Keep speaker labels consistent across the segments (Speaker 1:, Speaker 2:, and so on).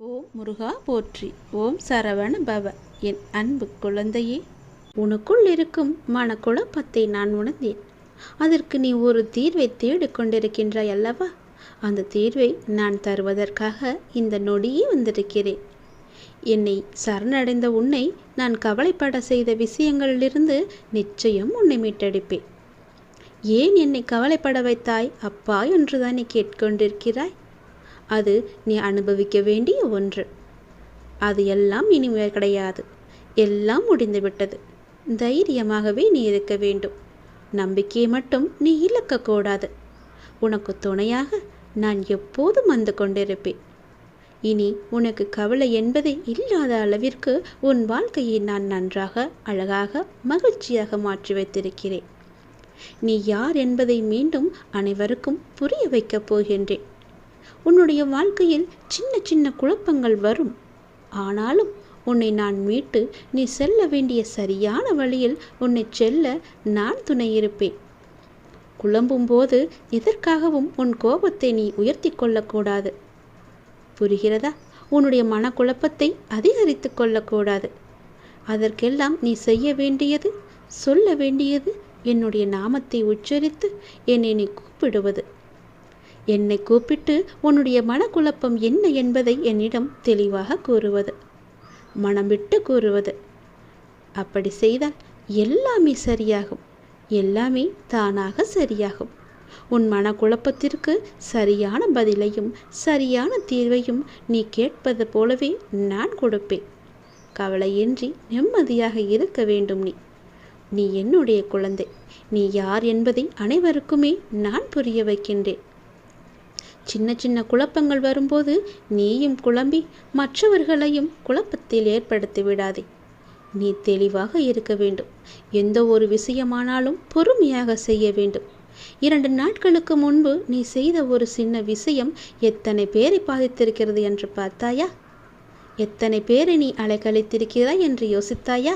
Speaker 1: ஓம் முருகா போற்றி. ஓம் சரவண பவ. என் அன்பு குழந்தையே உனக்குள் இருக்கும் மனக்குழப்பத்தை நான் உணர்ந்தேன். அதற்கு நீ ஒரு தீர்வை தேடிக் கொண்டிருக்கின்றாய் அல்லவா? அந்த தீர்வை நான் தருவதற்காக இந்த நொடியே வந்திருக்கிறேன். என்னை சரணடைந்த உன்னை நான் கவலைப்பட செய்த விஷயங்களிலிருந்து நிச்சயம் உன்னை மீட்டெடுப்பேன். ஏன் என்னை கவலைப்பட வைத்தாய்? அப்பா என்றுதானே நீ கேட்கொண்டிருக்கிறாய்? அது நீ அனுபவிக்க வேண்டிய ஒன்று. அது எல்லாம் இனிமேல் கிடையாது. எல்லாம் முடிந்துவிட்டது. தைரியமாகவே நீ இருக்க வேண்டும். நம்பிக்கையை மட்டும் நீ இழக்கக்கூடாது. உனக்கு துணையாக நான் எப்போதும் வந்து கொண்டிருப்பேன். இனி உனக்கு கவலை என்பதே இல்லாத அளவிற்கு உன் வாழ்க்கையை நான் நன்றாக அழகாக மகிழ்ச்சியாக மாற்றி வைத்திருக்கிறேன். நீ யார் என்பதை மீண்டும் அனைவருக்கும் புரிய வைக்கப் போகின்றேன். உன்னுடைய வாழ்க்கையில் சின்ன சின்ன குழப்பங்கள் வரும். ஆனாலும் உன்னை நான் மீட்டு நீ செல்ல வேண்டிய சரியான வழியில் உன்னை செல்ல நான் துணை இருப்பேன். குழம்பும் போது எதற்காகவும் உன் கோபத்தை நீ உயர்த்தி கொள்ளக்கூடாது. புரிகிறதா? உன்னுடைய மனக்குழப்பத்தை அதிகரித்து கொள்ளக்கூடாது. அதற்கெல்லாம் நீ செய்ய வேண்டியது சொல்ல வேண்டியது என்னுடைய நாமத்தை உச்சரித்து என்னை நீ கூப்பிடுவது. என்னை கூப்பிட்டு உன்னுடைய மனக்குழப்பம் என்ன என்பதை என்னிடம் தெளிவாக கூறுவது. மனம் விட்டு கூறுவது. அப்படி செய்தால் எல்லாமே சரியாகும். எல்லாமே தானாக சரியாகும். உன் மனக்குழப்பத்திற்கு சரியான பதிலையும் சரியான தீர்வையும் நீ கேட்பது போலவே நான் கொடுப்பேன். கவலையின்றி நிம்மதியாக இருக்க வேண்டும் நீ. நீ என்னுடைய குழந்தை. நீ யார் என்பதை அனைவருக்குமே நான் புரிய வைக்கின்றேன். சின்ன சின்ன குழப்பங்கள் வரும்போது நீயும் குழம்பி மற்றவர்களையும் குழப்பத்தில் ஏற்படுத்தி விடாதே. நீ தெளிவாக இருக்க வேண்டும். எந்த ஒரு விஷயமானாலும் பொறுமையாக செய்ய வேண்டும். இரண்டு நாட்களுக்கு முன்பு நீ செய்த ஒரு சின்ன விஷயம் எத்தனை பேரை பாதித்திருக்கிறது என்று பார்த்தாயா? எத்தனை பேரை நீ அலைக்கழித்திருக்கிறாய் என்று யோசித்தாயா?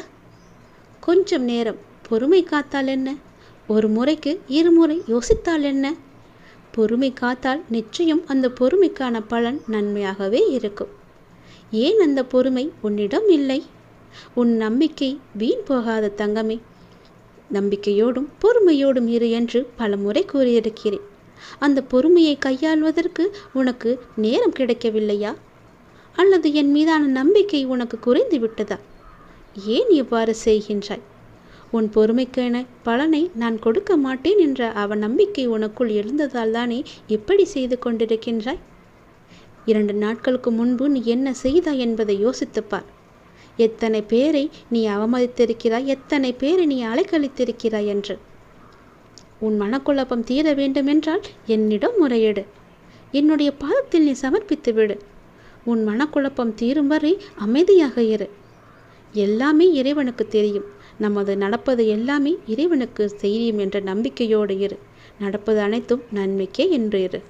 Speaker 1: கொஞ்சம் நேரம் பொறுமை காத்தால் என்ன? ஒரு முறைக்கு இருமுறை யோசித்தால் என்ன? பொறுமை காத்தால் நிச்சயம் அந்த பொறுமைக்கான பலன் நன்மையாகவே இருக்கும். ஏன் அந்த பொறுமை உன்னிடம் இல்லை? உன் நம்பிக்கை வீண் போகாத தங்கமே. நம்பிக்கையோடும் பொறுமையோடும் இரு என்று பலமுறை கூறியிருக்கிறேன். அந்த பொறுமையை கையாள்வதற்கு உனக்கு நேரம் கிடைக்கவில்லையா? அல்லது என் மீதான நம்பிக்கை உனக்கு குறைந்து விட்டதா ஏன் இவ்வாறு செய்கின்றாய்? உன் பொறுமைக்கென பலனை நான் கொடுக்க மாட்டேன் என்ற அவன் நம்பிக்கை உனக்குள் எழுந்ததால் தானே எப்படி செய்து கொண்டிருக்கின்றாய்? இரண்டு நாட்களுக்கு முன்பு நீ என்ன செய்தாய் என்பதை யோசித்துப்பார் எத்தனை பேரை நீ அவமதித்திருக்கிறாய் எத்தனை பேரை நீ அலைக்கழித்திருக்கிறாய் என்று. உன் மனக்குழப்பம் தீர வேண்டுமென்றால் என்னிடம் முறையிடு. என்னுடைய பாதத்தில் நீ சமர்ப்பித்து விடு. உன் மனக்குழப்பம் தீரும் வரை அமைதியாக இரு. எல்லாமே இறைவனுக்கு தெரியும். நமது நடப்பது எல்லாமே இறைவனுக்கு செய்யும் என்ற நம்பிக்கையோடு இரு. நடப்பது அனைத்தும் நன்மைக்கே என்று இரு.